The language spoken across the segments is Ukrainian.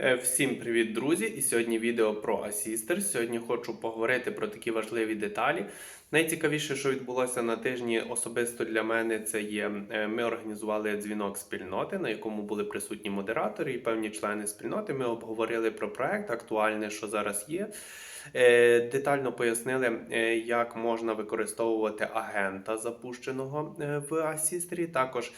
Е, Всім привіт, друзі! І сьогодні відео про Asister. Сьогодні хочу поговорити про такі важливі деталі. Найцікавіше, що відбулося на тижні особисто для мене, це є е, ми організували дзвінок спільноти, на якому були присутні модератори і певні члени спільноти. Ми обговорили про проект, актуальне, що зараз є. Е, Детально пояснили, як можна використовувати агента, запущеного в Асістрі. Також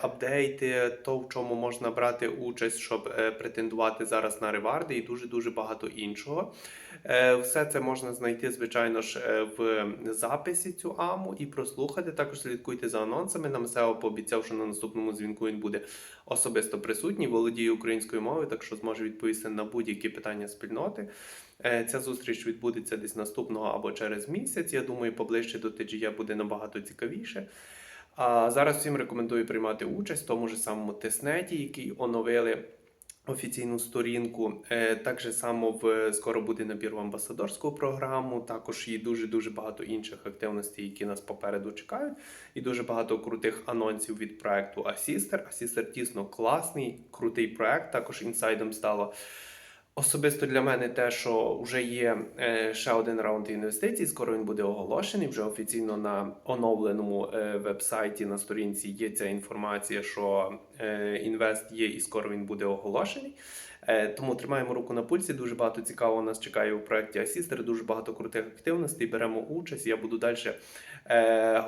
апдейти, то в чому можна брати участь, щоб е, претендувати зараз на реварди, і дуже дуже багато іншого. Е, Все це можна знайти, звичайно ж, е, в записі цю аму і прослухати. Також слідкуйте за анонсами. Нам SEO пообіцяв, що на наступному дзвінку він буде особисто присутній, володіє українською мовою, так що зможе відповісти на будь-які питання спільноти. Е, Ця зустріч відбудеться десь наступного або через місяць. Я думаю, поближче до TGE буде набагато цікавіше. А зараз всім рекомендую приймати участь в тому ж самому тестнеті, який оновили офіційну сторінку. Е, Так же само в скоро буде набір в амбасадорську програму. Також є дуже дуже багато інших активностей, які нас попереду чекають, і дуже багато крутих анонсів від проекту Асістер. Асістер дійсно класний, крутий проект. Також інсайдом стало. Особисто для мене те, що вже є е, ще один раунд інвестицій. Скоро він буде оголошений. Вже офіційно на оновленому е, вебсайті на сторінці є ця інформація, що е, інвест є, і скоро він буде оголошений. Тому тримаємо руку на пульсі. Дуже багато цікавого нас чекає у проєкті Asister, дуже багато крутих активностей. Беремо участь. Я буду далі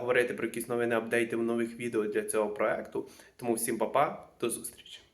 говорити про якісь новини, апдейти в нових відео для цього проекту. Тому всім па-па, до зустрічі.